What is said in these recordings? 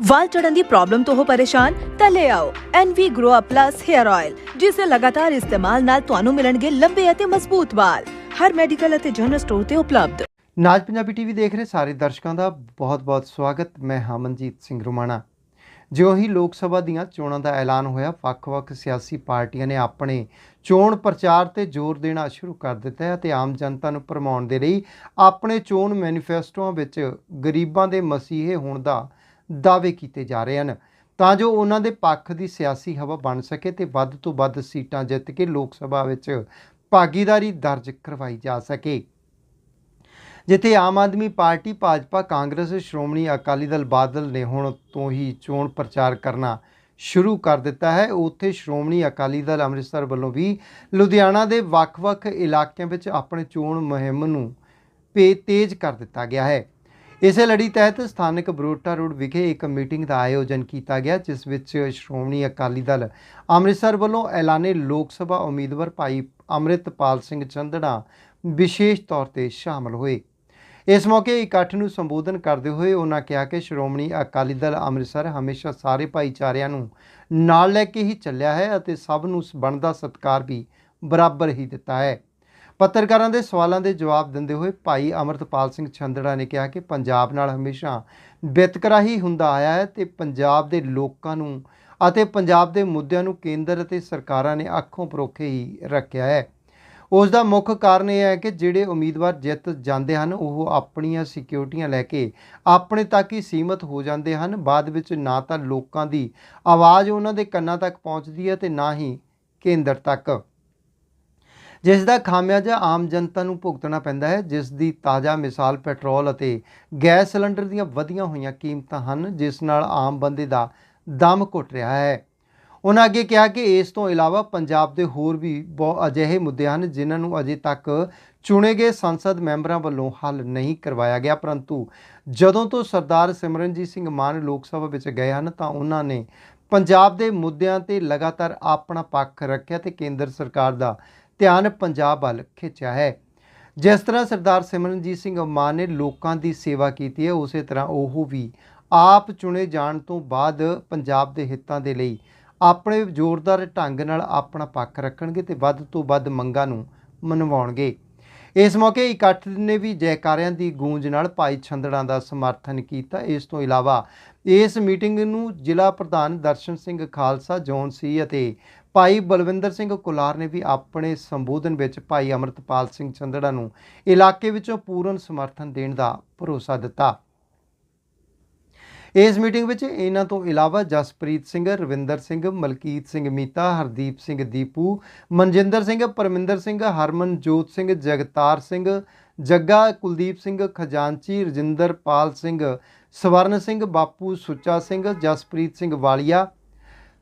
ਵਾਲ ਝੜਨ ਦੀ problem ਤੋਂ ਹੋ ਪਰੇਸ਼ਾਨ, ਤਾਂ ਲੈ ਆਓ NV Grow Up Plus Hair Oil, ਜਿਸ ਦੇ ਲਗਾਤਾਰ ਇਸਤੇਮਾਲ ਨਾਲ ਤੁਹਾਨੂੰ ਮਿਲਣਗੇ ਲੰਬੇ ਅਤੇ ਮਜ਼ਬੂਤ ਵਾਲ। ਹਰ ਮੈਡੀਕਲ ਅਤੇ ਜਨਰਲ ਸਟੋਰ ਤੇ ਉਪਲਬਧ। ਨਾਜ ਪੰਜਾਬੀ ਟੀਵੀ ਦੇਖ ਰਹੇ ਸਾਰੇ ਦਰਸ਼ਕਾਂ ਦਾ ਬਹੁਤ-ਬਹੁਤ ਸਵਾਗਤ। ਮੈਂ ਹਮਨਜੀਤ ਸਿੰਘ ਰੁਮਾਣਾ। ਜਿਉਂ ਹੀ ਲੋਕ ਸਭਾ ਦੀਆਂ ਚੋਣਾਂ ਦਾ ਐਲਾਨ ਹੋਇਆ, ਵੱਖ-ਵੱਖ ਸਿਆਸੀ ਪਾਰਟੀਆਂ ਨੇ ਆਪਣੇ ਚੋਣ ਪ੍ਰਚਾਰ ਤੇ ਜ਼ੋਰ ਦੇਣਾ ਸ਼ੁਰੂ ਕਰ ਦਿੱਤਾ ਹੈ ਅਤੇ ਆਮ ਜਨਤਾ ਨੂੰ ਭਰਮਾਉਣ ਦੇ ਲਈ ਆਪਣੇ ਚੋਣ ਮੈਨੀਫੈਸਟੋਆਂ ਵਿੱਚ ਗਰੀਬਾਂ ਦੇ ਮਸੀਹੇ ਹੋਣ ਦਾ ਦਾਅਵੇ ਕੀਤੇ ਜਾ ਰਹੇ ਹਨ। ਤਾਂ ਜੋ ਉਹਨਾਂ ਦੇ ਪੱਖ ਦੀ ਸਿਆਸੀ ਹਵਾ ਬਣ ਸਕੇ ਤੇ ਵੱਧ ਤੋਂ ਵੱਧ ਸੀਟਾਂ ਜਿੱਤ ਕੇ ਲੋਕ ਸਭਾ ਵਿੱਚ ਭਾਗੀਦਾਰੀ ਦਰਜ ਕਰਵਾਈ ਜਾ ਸਕੇ। ਜਿੱਥੇ ਆਮ ਆਦਮੀ ਪਾਰਟੀ, ਭਾਜਪਾ, ਕਾਂਗਰਸ, ਸ਼੍ਰੋਮਣੀ ਅਕਾਲੀ ਦਲ, ਬਾਦਲ ਨੇ ਹੁਣ ਤੋਂ ਹੀ ਚੋਣ ਪ੍ਰਚਾਰ ਕਰਨਾ ਸ਼ੁਰੂ ਕਰ ਦਿੱਤਾ ਹੈ। ਉੱਥੇ ਸ਼੍ਰੋਮਣੀ ਅਕਾਲੀ ਦਲ ਅੰਮ੍ਰਿਤਸਰ ਵੱਲੋਂ ਵੀ ਲੁਧਿਆਣਾ ਦੇ ਵੱਖ-ਵੱਖ ਇਲਾਕਿਆਂ ਵਿੱਚ ਆਪਣੇ ਚੋਣ ਮੁਹਿੰਮ ਨੂੰ ਪੇ ਤੇਜ਼ ਕਰ ਦਿੱਤਾ ਗਿਆ ਹੈ। ਇਸੇ ਲੜੀ ਤਹਿਤ ਸਥਾਨਕ ਬਰੋਟਾ ਰੋਡ ਵਿਖੇ ਇੱਕ ਮੀਟਿੰਗ ਦਾ ਆਯੋਜਨ ਕੀਤਾ ਗਿਆ, ਜਿਸ ਵਿੱਚ ਸ਼੍ਰੋਮਣੀ ਅਕਾਲੀ ਦਲ ਅੰਮ੍ਰਿਤਸਰ ਵੱਲੋਂ ਐਲਾਨੇ ਲੋਕ ਸਭਾ ਉਮੀਦਵਾਰ ਭਾਈ ਅੰਮ੍ਰਿਤਪਾਲ ਸਿੰਘ ਚੰਦੜਾ ਵਿਸ਼ੇਸ਼ ਤੌਰ ਤੇ ਸ਼ਾਮਲ ਹੋਏ। ਇਸ ਮੌਕੇ ਇਕੱਠ ਨੂੰ ਸੰਬੋਧਨ ਕਰਦੇ ਹੋਏ ਉਹਨਾਂ ਕਿਹਾ ਕਿ ਸ਼੍ਰੋਮਣੀ ਅਕਾਲੀ ਦਲ ਅੰਮ੍ਰਿਤਸਰ ਹਮੇਸ਼ਾ ਸਾਰੇ ਭਾਈਚਾਰਿਆਂ ਨੂੰ ਨਾਲ ਲੈ ਕੇ ਹੀ ਚੱਲਿਆ ਹੈ ਅਤੇ ਸਭ ਨੂੰ ਬਣਦਾ ਸਤਿਕਾਰ ਵੀ ਬਰਾਬਰ ਹੀ ਦਿੱਤਾ ਹੈ। ਪੱਤਰਕਾਰਾਂ ਦੇ ਸਵਾਲਾਂ ਦੇ ਜਵਾਬ ਦਿੰਦੇ ਹੋਏ ਭਾਈ ਅਮਰਤਪਾਲ ਸਿੰਘ ਛੰਦੜਾ ਨੇ ਕਿਹਾ ਕਿ ਪੰਜਾਬ ਨਾਲ ਹਮੇਸ਼ਾ ਵਿਤਕਰਾ ਹੀ ਹੁੰਦਾ ਆਇਆ ਹੈ ਤੇ ਪੰਜਾਬ ਦੇ ਲੋਕਾਂ ਨੂੰ ਅਤੇ ਪੰਜਾਬ ਦੇ ਮੁੱਦਿਆਂ ਨੂੰ ਕੇਂਦਰ ਅਤੇ ਸਰਕਾਰਾਂ ਨੇ ਅੱਖੋਂ ਪਰੋਖੇ ਹੀ ਰੱਖਿਆ ਹੈ। ਉਸ ਦਾ ਮੁੱਖ ਕਾਰਨ ਇਹ ਹੈ ਕਿ ਜਿਹੜੇ ਉਮੀਦਵਾਰ ਜਿੱਤ ਜਾਂਦੇ ਹਨ, ਉਹ ਆਪਣੀਆਂ ਸਿਕਿਉਰਟੀਆਂ ਲੈ ਕੇ ਆਪਣੇ ਤੱਕ ਹੀ ਸੀਮਤ ਹੋ ਜਾਂਦੇ ਹਨ। ਬਾਅਦ ਵਿੱਚ ਨਾ ਤਾਂ ਲੋਕਾਂ ਦੀ ਆਵਾਜ਼ ਉਹਨਾਂ ਦੇ ਕੰਨਾਂ ਤੱਕ ਪਹੁੰਚਦੀ ਹੈ ਤੇ ਨਾ ਹੀ ਕੇਂਦਰ ਤੱਕ। ਜਿਸ ਦਾ ਖਾਮਿਆਜਾ ਆਮ ਜਨਤਾ ਨੂੰ ਭੁਗਤਣਾ ਪੈਂਦਾ ਹੈ ਜਿਸ ਦੀ ਤਾਜ਼ਾ ਮਿਸਾਲ ਪੈਟਰੋਲ ਅਤੇ ਗੈਸ ਸਿਲੰਡਰ ਦੀਆਂ ਵਧੀਆਂ ਹੋਈਆਂ ਕੀਮਤਾਂ ਹਨ, ਜਿਸ ਨਾਲ ਆਮ ਬੰਦੇ ਦਾ ਦਮ ਘੁੱਟ ਰਿਹਾ ਹੈ। ਉਹਨਾਂ ਅੱਗੇ ਕਿਹਾ ਕਿ ਇਸ ਤੋਂ ਇਲਾਵਾ ਪੰਜਾਬ ਦੇ ਹੋਰ ਵੀ ਬਹੁਤ ਅਜਿਹੇ ਮੁੱਦੇ ਹਨ, ਜਿਨ੍ਹਾਂ ਨੂੰ ਅਜੇ ਤੱਕ ਚੁਣੇ ਗਏ ਸੰਸਦ ਮੈਂਬਰਾਂ ਵੱਲੋਂ ਹੱਲ ਨਹੀਂ ਕਰਵਾਇਆ ਗਿਆ। ਪਰੰਤੂ ਜਦੋਂ ਤੋਂ ਸਰਦਾਰ ਸਿਮਰਨਜੀਤ ਸਿੰਘ ਮਾਨ ਲੋਕ ਸਭਾ ਵਿੱਚ ਗਏ ਹਨ, ਤਾਂ ਉਹਨਾਂ ਨੇ ਪੰਜਾਬ ਦੇ ਮੁੱਦਿਆਂ ਤੇ ਲਗਾਤਾਰ ਆਪਣਾ ਪੱਖ ਰੱਖਿਆ ਤੇ ਕੇਂਦਰ ਸਰਕਾਰ ਦਾ ਧਿਆਨ ਪੰਜਾਬ ਵੱਲ ਖਿੱਚਿਆ ਹੈ। ਜਿਸ ਤਰ੍ਹਾਂ ਸਰਦਾਰ ਸਿਮਰਨਜੀਤ ਸਿੰਘ ਮਾਨ ਨੇ ਲੋਕਾਂ ਦੀ ਸੇਵਾ ਕੀਤੀ ਹੈ, ਉਸੇ ਤਰ੍ਹਾਂ ਉਹ ਵੀ ਆਪ ਚੁਣੇ ਜਾਣ ਤੋਂ ਬਾਅਦ ਪੰਜਾਬ ਦੇ ਹਿੱਤਾਂ ਦੇ ਲਈ ਆਪਣੇ ਜ਼ੋਰਦਾਰ ਢੰਗ ਨਾਲ ਆਪਣਾ ਪੱਖ ਰੱਖਣਗੇ ਤੇ ਵੱਧ ਤੋਂ ਵੱਧ ਮੰਗਾਂ ਨੂੰ ਮਨਵਾਉਣਗੇ। ਇਸ ਮੌਕੇ ਇਕੱਠ ਨੇ ਵੀ ਜੈਕਾਰਿਆਂ ਦੀ ਗੂੰਜ ਨਾਲ ਭਾਈ ਛੰਦੜਾਂ ਦਾ ਸਮਰਥਨ ਕੀਤਾ। ਇਸ ਤੋਂ ਇਲਾਵਾ ਇਸ ਮੀਟਿੰਗ ਨੂੰ ਜ਼ਿਲ੍ਹਾ ਪ੍ਰਧਾਨ ਦਰਸ਼ਨ ਸਿੰਘ ਖਾਲਸਾ ਜੋਨ ਸੀ ਅਤੇ ਭਾਈ ਬਲਵਿੰਦਰ ਸਿੰਘ ਕੁਲਾਰ ਨੇ ਵੀ ਆਪਣੇ ਸੰਬੋਧਨ ਵਿੱਚ ਭਾਈ ਅਮਰਤਪਾਲ ਸਿੰਘ ਚੰਦੜਾ ਨੂੰ ਇਲਾਕੇ ਵਿੱਚੋਂ ਪੂਰਨ ਸਮਰਥਨ ਦੇਣ ਦਾ ਭਰੋਸਾ ਦਿੱਤਾ। ਇਸ ਮੀਟਿੰਗ ਵਿੱਚ ਇਹਨਾਂ ਤੋਂ ਇਲਾਵਾ ਜਸਪ੍ਰੀਤ ਸਿੰਘ, ਰਵਿੰਦਰ ਸਿੰਘ, ਮਲਕੀਤ ਸਿੰਘ ਮੀਤਾ, ਹਰਦੀਪ ਸਿੰਘ ਦੀਪੂ, ਮਨਜਿੰਦਰ ਸਿੰਘ, ਪਰਮਿੰਦਰ ਸਿੰਘ, ਹਰਮਨਜੋਤ ਸਿੰਘ, ਜਗਤਾਰ ਸਿੰਘ, ਜੱਗਾ ਕੁਲਦੀਪ ਸਿੰਘ, ਖਜ਼ਾਨਚੀ, ਰਜਿੰਦਰਪਾਲ ਸਿੰਘ, ਸਵਰਨ ਸਿੰਘ, ਬਾਪੂ ਸੁੱਚਾ ਸਿੰਘ, ਜਸਪ੍ਰੀਤ ਸਿੰਘ ਵਾਲੀਆ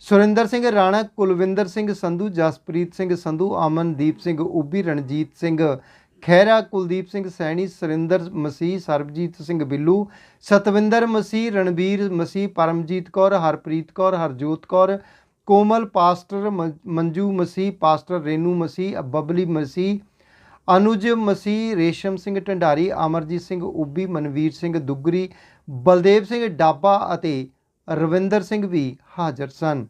ਸੁਰਿੰਦਰ ਸਿੰਘ ਰਾਣਾ, ਕੁਲਵਿੰਦਰ ਸਿੰਘ ਸੰਧੂ, ਜਸਪ੍ਰੀਤ ਸਿੰਘ ਸੰਧੂ, ਅਮਨਦੀਪ ਸਿੰਘ ਉਬੀ ਰਣਜੀਤ ਸਿੰਘ ਖਹਿਰਾ, ਕੁਲਦੀਪ ਸਿੰਘ ਸੈਣੀ, ਸੁਰਿੰਦਰ ਮਸੀਹ, ਸਰਬਜੀਤ ਸਿੰਘ ਬਿੱਲੂ, ਸਤਵਿੰਦਰ ਮਸੀਹ ਰਣਵੀਰ ਮਸੀਹ, ਪਰਮਜੀਤ ਕੌਰ, ਹਰਪ੍ਰੀਤ ਕੌਰ, ਹਰਜੋਤ ਕੌਰ, ਕੋਮਲ ਪਾਸਟਰ ਮ- ਮੰਜੂ ਮਸੀਹ, ਪਾਸਟਰ ਰੇਨੂ ਮਸੀਹ, ਬਬਲੀ ਮਸੀਹ, ਅਨੁਜ ਮਸੀਹ, ਰੇਸ਼ਮ ਸਿੰਘ ਢੰਡਾਰੀ, ਅਮਰਜੀਤ ਸਿੰਘ ਉਬੀ ਮਨਵੀਰ ਸਿੰਘ ਦੁੱਗਰੀ, ਬਲਦੇਵ ਸਿੰਘ ਡਾਬਾ ਅਤੇ ਰਵਿੰਦਰ ਸਿੰਘ ਵੀ ਹਾਜ਼ਰ ਸਨ।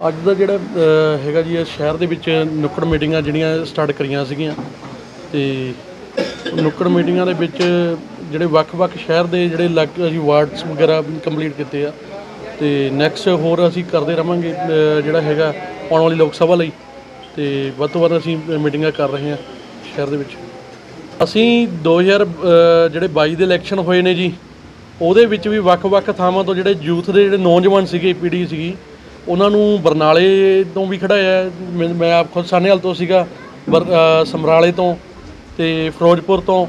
ਅੱਜ ਦਾ ਜਿਹੜਾ ਹੈਗਾ ਜੀ ਇਹ ਸ਼ਹਿਰ ਦੇ ਵਿੱਚ ਨੁੱਕੜ ਮੀਟਿੰਗਾਂ ਜਿਹੜੀਆਂ ਸਟਾਰਟ ਕਰੀਆਂ ਸੀਗੀਆਂ ਤੇ ਨੁੱਕੜ ਮੀਟਿੰਗਾਂ ਦੇ ਵਿੱਚ ਜਿਹੜੇ ਵੱਖ-ਵੱਖ ਸ਼ਹਿਰ ਦੇ ਜਿਹੜੇ ਲੱਗ ਅਸੀਂ ਵਾਰਡਸ ਵਗੈਰਾ ਕੰਪਲੀਟ ਕੀਤੇ ਆ ਤੇ ਨੈਕਸਟ ਹੋਰ ਅਸੀਂ ਕਰਦੇ ਰਵਾਂਗੇ ਜਿਹੜਾ ਹੈਗਾ ਆਉਣ ਵਾਲੀ ਲੋਕ ਸਭਾ ਲਈ ਤੇ ਵੱਧ ਤੋਂ ਵੱਧ ਅਸੀਂ ਮੀਟਿੰਗਾਂ ਕਰ ਰਹੇ ਹਾਂ ਸ਼ਹਿਰ ਦੇ ਵਿੱਚ। ਅਸੀਂ 2000 ਅ, ਜਿਹੜੇ 22 ਦੇ ਇਲੈਕਸ਼ਨ ਹੋਏ ਨੇ ਜੀ ਉਹਦੇ ਵਿੱਚ ਵੀ ਵੱਖ-ਵੱਖ ਥਾਵਾਂ ਤੋਂ ਜਿਹੜੇ ਯੂਥ ਦੇ ਜਿਹੜੇ ਨੌਜਵਾਨ ਸੀਗੇ ਪੀੜ੍ਹੀ ਸੀਗੀ ਉਹਨਾਂ ਨੂੰ ਬਰਨਾਲੇ ਤੋਂ ਵੀ ਖੜਾਇਆ। ਮੈਂ ਆਪ ਖੁਦ ਸਾਨੇਵਾਲ ਤੋਂ ਸੀਗਾ ਬਰ- ਸਮਰਾਲੇ ਤੋਂ ਤੇ ਫਿਰੋਜ਼ਪੁਰ ਤੋਂ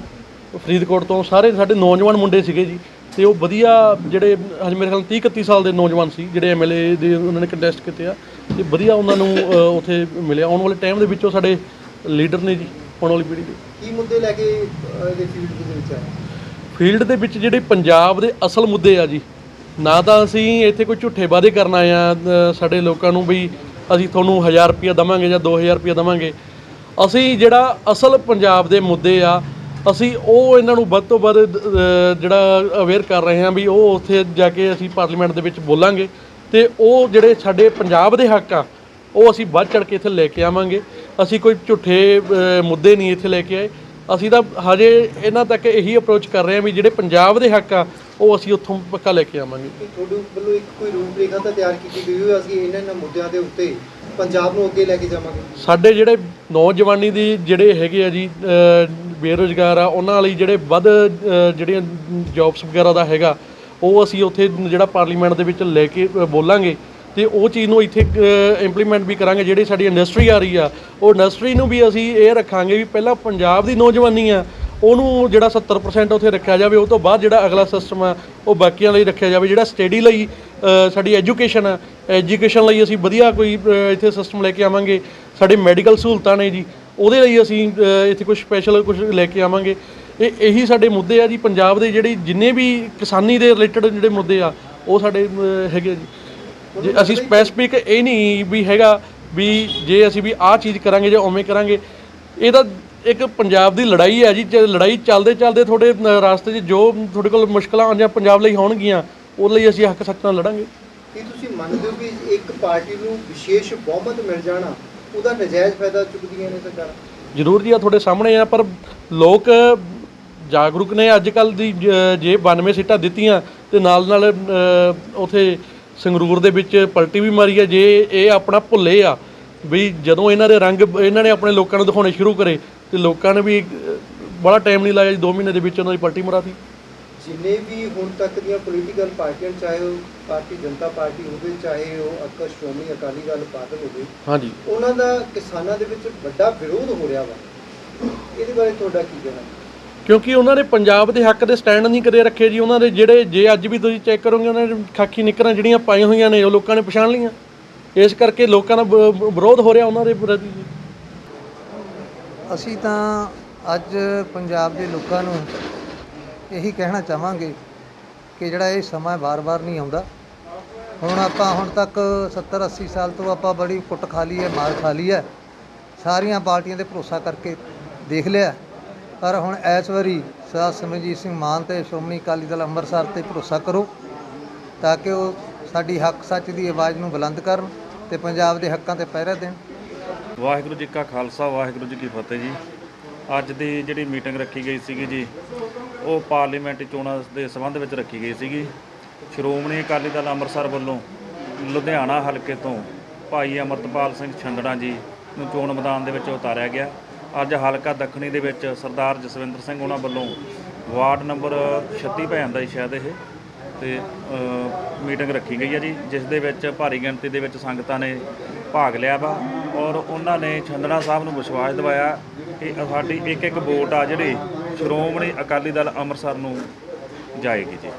ਫਰੀਦਕੋਟ ਤੋਂ ਸਾਰੇ ਸਾਡੇ ਨੌਜਵਾਨ ਮੁੰਡੇ ਸੀਗੇ ਜੀ। ਤੇ ਉਹ ਵਧੀਆ ਜਿਹੜੇ ਹਜੇ ਮੇਰੇ ਖਿਆਲ 30 31 ਸਾਲ ਦੇ ਨੌਜਵਾਨ ਸੀ ਜਿਹੜੇ ਐਮਐਲਏ ਦੇ ਉਹਨਾਂ ਨੇ ਕੰਟੈਸਟ ਕੀਤੇ ਆ। ਤੇ ਵਧੀਆ ਉਹਨਾਂ ਨੂੰ ਅ, ਉੱਥੇ ਮਿਲਿਆ। ਆਉਣ ਵਾਲੇ ਟਾਈਮ ਦੇ ਵਿੱਚ ਉਹ ਸਾਡੇ ਲੀਡਰ ਨੇ ਜੀ ਆਉਣ ਵਾਲੀ ਪੀੜ੍ਹੀ ਦੇ। ਕੀ ਮੁੱਦੇ ਲੈ ਕੇ ਇਹਦੇ ਫੀਲਡ ਦੇ ਵਿੱਚ ਆਏ? ਫੀਲਡ ਦੇ ਵਿੱਚ ਜਿਹੜੇ ਪੰਜਾਬ ਦੇ ਅਸਲ ਮੁੱਦੇ ਆ ਜੀ, ਨਾ ਤਾਂ ਅਸੀਂ ਇੱਥੇ ਕੋਈ ਝੂਠੇ ਵਾਅਦੇ ਕਰਨ ਆਏ ਆ ਸਾਡੇ ਲੋਕਾਂ ਨੂੰ ਵੀ ਅਸੀਂ ਤੁਹਾਨੂੰ 1000 ਰੁਪਇਆ ਦਵਾਂਗੇ ਜਾਂ 2000 ਰੁਪਇਆ ਦਵਾਂਗੇ। ਅਸੀਂ ਜਿਹੜਾ ਅਸਲ ਪੰਜਾਬ ਦੇ ਮੁੱਦੇ ਆ, ਅਸੀਂ ਉਹ ਇਹਨਾਂ ਨੂੰ ਵੱਧ ਤੋਂ ਵੱਧ ਜਿਹੜਾ ਅਵੇਅਰ ਕਰ ਰਹੇ ਹਾਂ ਵੀ ਉਹ ਉੱਥੇ ਜਾ ਕੇ ਅਸੀਂ ਪਾਰਲੀਮੈਂਟ ਦੇ ਵਿੱਚ ਬੋਲਾਂਗੇ ਤੇ ਉਹ ਜਿਹੜੇ ਸਾਡੇ ਪੰਜਾਬ ਦੇ ਹੱਕ ਆ, ਉਹ ਅਸੀਂ ਵੱਧ ਚੜ ਕੇ ਇੱਥੇ ਲੈ ਕੇ ਆਵਾਂਗੇ। ਅਸੀਂ ਕੋਈ ਝੂਠੇ ਮੁੱਦੇ ਨਹੀਂ ਇੱਥੇ ਲੈ ਕੇ ਆਏ। ਅਸੀਂ ਤਾਂ ਹਜੇ ਇਹਨਾਂ ਤੱਕ ਇਹੀ ਅਪਰੋਚ ਕਰ ਰਹੇ ਹਾਂ ਵੀ ਜਿਹੜੇ ਪੰਜਾਬ ਦੇ ਹੱਕ ਆ ਉਹ ਅਸੀਂ ਉੱਥੋਂ ਪੱਕਾ ਲੈ ਕੇ ਆਵਾਂਗੇ। ਤੁਹਾਡੇ ਵੱਲੋਂ ਇੱਕ ਕੋਈ ਰੂਪਰੇਖਾ ਤਾਂ ਤਿਆਰ ਕੀਤੀ ਗਈ ਹੋਈ ਅਸੀਂ ਇਹਨਾਂ ਇਹਨਾਂ ਮੁੱਦਿਆਂ ਦੇ ਉੱਤੇ ਪੰਜਾਬ ਨੂੰ ਅੱਗੇ ਲੈ ਕੇ ਜਾਵਾਂਗੇ? ਸਾਡੇ ਜਿਹੜੇ ਨੌਜਵਾਨੀ ਦੀ ਜਿਹੜੇ ਹੈਗੇ ਆ ਜੀ ਬੇਰੁਜ਼ਗਾਰ ਆ ਉਹਨਾਂ ਲਈ ਜਿਹੜੇ ਵੱਧ ਜਿਹੜੀਆਂ ਜੌਬਸ ਵਗੈਰਾ ਦਾ ਹੈਗਾ ਉਹ ਅਸੀਂ ਉੱਥੇ ਜਿਹੜਾ ਪਾਰਲੀਮੈਂਟ ਦੇ ਵਿੱਚ ਲੈ ਕੇ ਬੋਲਾਂਗੇ। ਤੇ ਉਹ ਚੀਜ਼ ਨੂੰ ਇੱਥੇ ਇੰਪਲੀਮੈਂਟ ਵੀ ਕਰਾਂਗੇ, ਜਿਹੜੀ ਸਾਡੀ ਇੰਡਸਟਰੀ ਆ ਰਹੀ ਆ। ਉਹ ਇੰਡਸਟਰੀ ਨੂੰ ਵੀ ਅਸੀਂ ਇਹ ਰੱਖਾਂਗੇ ਵੀ ਪਹਿਲਾਂ ਪੰਜਾਬ ਦੀ ਨੌਜਵਾਨੀ ਆ, ਉਹਨੂੰ ਜਿਹੜਾ 70% ਉੱਥੇ ਰੱਖਿਆ ਜਾਵੇ, ਉਹ ਤੋਂ ਬਾਅਦ ਜਿਹੜਾ ਅਗਲਾ ਸਿਸਟਮ ਆ, ਉਹ ਬਾਕੀਆਂ ਲਈ ਰੱਖਿਆ ਜਾਵੇ, ਜਿਹੜਾ ਸਟੱਡੀ ਲਈ ਸਾਡੀ ਐਜੂਕੇਸ਼ਨ ਆ। ਐਜੂਕੇਸ਼ਨ ਲਈ ਅਸੀਂ ਵਧੀਆ ਕੋਈ ਇੱਥੇ ਸਿਸਟਮ ਲੈ ਕੇ ਆਵਾਂਗੇ। ਸਾਡੇ ਮੈਡੀਕਲ ਸਹੂਲਤਾਂ ਨੇ ਜੀ, ਉਹਦੇ ਲਈ ਅਸੀਂ ਇੱਥੇ ਕੁਝ ਸਪੈਸ਼ਲ ਕੁਝ ਲੈ ਕੇ ਆਵਾਂਗੇ। ਇਹ, ਇਹੀ ਸਾਡੇ ਮੁੱਦੇ ਆ ਜੀ, ਪੰਜਾਬ ਦੇ ਜਿਹੜੇ ਜਿੰਨੇ ਵੀ ਕਿਸਾਨੀ ਦੇ ਰਿਲੇਟਡ ਜਿਹੜੇ ਮੁੱਦੇ ਆ, ਉਹ ਸਾਡੇ ਹੈਗੇ ਆ ਜੀ। ਜੇ ਅਸੀਂ ਸਪੈਸੀਫਿਕ ਇਹ ਨਹੀਂ ਵੀ ਹੈਗਾ ਵੀ ਜੇ ਅਸੀਂ ਵੀ ਆਹ ਚੀਜ਼ ਕਰਾਂਗੇ ਜਾਂ ਉਵੇਂ ਕਰਾਂਗੇ ਇਹ ਤਾਂ ਇੱਕ ਪੰਜਾਬ ਦੀ ਲੜਾਈ ਹੈ ਜੀ ਜੇ ਲੜਾਈ ਚੱਲਦੇ ਚੱਲਦੇ ਤੁਹਾਡੇ ਅ, ਰਾਸਤੇ 'ਚ ਜੋ ਤੁਹਾਡੇ ਕੋਲ ਮੁਸ਼ਕਲਾਂ ਜਾਂ ਪੰਜਾਬ ਲਈ ਹੋਣਗੀਆਂ ਉਹਦੇ ਲਈ ਅਸੀਂ ਹੱਕ ਸੱਚ ਨਾਲ ਲੜਾਂਗੇ। ਕੀ ਤੁਸੀਂ ਮੰਨਦੇ ਹੋ ਕਿ ਇੱਕ ਪਾਰਟੀ ਨੂੰ ਵਿਸ਼ੇਸ਼ ਬਹੁਮਤ ਮਿਲ ਜਾਣਾ ਉਹਦਾ ਨਜਾਇਜ਼ ਫਾਇਦਾ ਚੁੱਕਦੀਆਂ ਨੇ ਸਰਕਾਰਾਂ? ਜ਼ਰੂਰ ਜੀ ਆ ਤੁਹਾਡੇ ਸਾਹਮਣੇ ਆ ਪਰ ਲੋਕ ਜਾਗਰੂਕ ਨੇ ਅੱਜ ਕੱਲ ਦੀ ਜ- ਜੇ 92 ਸੀਟਾਂ ਦਿੱਤੀਆਂ ਤੇ ਨਾਲ ਨਾਲ ਅ, ਉਥੇ ਸੰਗਰੂਰ ਦੇ ਵਿੱਚ ਪਲਟੀ ਵੀ ਮਾਰੀ ਆ ਜੇ ਇਹ ਆਪਣਾ ਭੁੱਲੇ ਆ ਵੀ ਜਦੋਂ ਇਹਨਾਂ ਦੇ ਰੰਗ ਇਹਨਾਂ ਨੇ ਆਪਣੇ ਲੋਕਾਂ ਨੂੰ ਦਿਖਾਉਣੇ ਸ਼ੁਰੂ ਕਰੇ ਤੇ ਲੋਕਾਂ ਨੇ ਵੀ ਬੜਾ ਟਾਈਮ ਨਹੀਂ ਲਾਇਆ ਜੀ 2 ਮਹੀਨੇ ਦੇ ਵਿੱਚ ਉਹਨਾਂ ਦੀ ਪਲਟੀ ਮਰਾਤੀ। ਜਿੰਨੇ ਵੀ ਹੁਣ ਤੱਕ ਦੀਆਂ ਪੋਲੀਟੀਕਲ ਪਾਰਟੀਆਂ ਚਾਹੇ ਉਹ ਭਾਰਤੀ ਜਨਤਾ ਪਾਰਟੀ ਹੋਵੇ ਚਾਹੇ ਉਹ ਅਕਰ ਸ਼੍ਰੋਮਣੀ ਅਕਾਲੀ ਦਲ ਬਾਦਲ ਹੋਵੇ ਹਾਂਜੀ। ਉਹਨਾਂ ਦਾ ਕਿਸਾਨਾਂ ਦੇ ਵਿੱਚ ਵੱਡਾ ਵਿਰੋਧ ਹੋ ਰਿਹਾ ਵਾ। ਇਹਦੇ ਬਾਰੇ ਤੁਹਾਡਾ ਕੀ ਕਹਿਣਾ? ਕਿਉਂਕਿ ਉਹਨਾਂ ਨੇ ਪੰਜਾਬ ਦੇ ਹੱਕ ਦੇ ਸਟੈਂਡ ਨਹੀਂ ਕਦੇ ਰੱਖੇ ਜੀ। ਉਹਨਾਂ ਦੇ ਜਿਹੜੇ ਜੇ ਅੱਜ ਵੀ ਤੁਸੀਂ ਚੈੱਕ ਕਰੋਗੇ, ਉਹਨਾਂ ਨੇ ਖਾਕੀ ਨਿਕਰਾਂ ਜਿਹੜੀਆਂ ਪਾਈਆਂ ਹੋਈਆਂ ਨੇ, ਉਹ ਲੋਕਾਂ ਨੇ ਪਛਾਣ ਲਈਆਂ। ਇਸ ਕਰਕੇ ਲੋਕਾਂ ਦਾ ਵਿਰੋਧ ਹੋ ਰਿਹਾ ਉਹਨਾਂ ਦੇ ਪ੍ਰਤੀ ਜੀ। ਅਸੀਂ ਤਾਂ ਅੱਜ ਪੰਜਾਬ ਦੇ ਲੋਕਾਂ ਨੂੰ ਇਹੀ ਕਹਿਣਾ ਚਾਹਾਂਗੇ ਕਿ ਜਿਹੜਾ ਇਹ ਸਮਾਂ ਵਾਰ-ਵਾਰ ਨਹੀਂ ਆਉਂਦਾ। ਹੁਣ ਆਪਾਂ ਹੁਣ ਤੱਕ 70 80 ਸਾਲ ਤੋਂ ਆਪਾਂ ਬੜੀ ਕੁੱਟ ਖਾ ਲਈ ਹੈ, ਮਾਰ ਖਾ ਲਈ ਹੈ। ਸਾਰੀਆਂ ਪਾਰਟੀਆਂ ਤੇ ਭਰੋਸਾ ਕਰਕੇ ਦੇਖ ਲਿਆ। ਪਰ ਹੁਣ ਇਸ ਵਾਰੀ ਸਰਦਾਰ ਸਿਮਰਜੀਤ ਸਿੰਘ ਮਾਨ ਤੇ ਸ਼੍ਰੋਮਣੀ ਅਕਾਲੀ ਦਲ ਅੰਮ੍ਰਿਤਸਰ ਤੇ ਭਰੋਸਾ ਕਰੋ ਤਾਂ ਕਿ ਉਹ ਸਾਡੀ ਹੱਕ ਸੱਚ ਦੀ ਆਵਾਜ਼ ਨੂੰ ਬੁਲੰਦ ਕਰਨ ਤੇ ਪੰਜਾਬ ਦੇ ਹੱਕਾਂ ਤੇ ਪਹਿਰਾ ਦੇਣ। ਵਾਹਿਗੁਰੂ ਜੀ ਕਾ ਖਾਲਸਾ, ਵਾਹਿਗੁਰੂ ਜੀ ਕੀ ਫਤਿਹ ਜੀ। ਅੱਜ ਦੀ ਜਿਹੜੀ ਮੀਟਿੰਗ ਰੱਖੀ ਗਈ ਸੀਗੀ ਜੀ, ਉਹ ਪਾਰਲੀਮੈਂਟ ਚੋਣਾਂ ਦੇ ਸੰਬੰਧ ਵਿੱਚ ਰੱਖੀ ਗਈ ਸੀਗੀ। ਸ਼੍ਰੋਮਣੀ ਅਕਾਲੀ ਦਲ ਅੰਮ੍ਰਿਤਸਰ ਵੱਲੋਂ ਲੁਧਿਆਣਾ ਹਲਕੇ ਤੋਂ ਭਾਈ ਅਮਰਤਪਾਲ ਸਿੰਘ ਛੰਦੜਾ ਜੀ ਨੂੰ ਚੋਣ ਮੈਦਾਨ ਦੇ ਵਿੱਚ ਉਤਾਰਿਆ ਗਿਆ। ਅੱਜ ਹਲਕਾ ਦੱਖਣੀ ਦੇ ਵਿੱਚ ਸਰਦਾਰ ਜਸਵਿੰਦਰ ਸਿੰਘ ਉਹਨਾਂ ਵੱਲੋਂ ਵਾਰਡ ਨੰਬਰ 36 ਪੈ ਜਾਂਦਾ ਜੀ ਸ਼ਾਇਦ ਇਹ, ਤੇ ਮੀਟਿੰਗ ਰੱਖੀ ਗਈ ਹੈ ਜੀ, ਜਿਸ ਦੇ ਵਿੱਚ ਭਾਰੀ ਗਿਣਤੀ ਦੇ ਵਿੱਚ ਸੰਗਤਾਂ ਨੇ ਭਾਗ ਲਿਆ ਵਾ ਔਰ ਉਹਨਾਂ ਨੇ ਛੰਦੜਾ ਸਾਹਿਬ ਨੂੰ ਵਿਸ਼ਵਾਸ ਦਿਵਾਇਆ ਕਿ ਸਾਡੀ ਇੱਕ ਇੱਕ ਵੋਟ ਆ ਜਿਹੜੀ ਸ਼੍ਰੋਮਣੀ ਅਕਾਲੀ ਦਲ ਅੰਮ੍ਰਿਤਸਰ ਨੂੰ ਜਾਏਗੀ ਜੀ।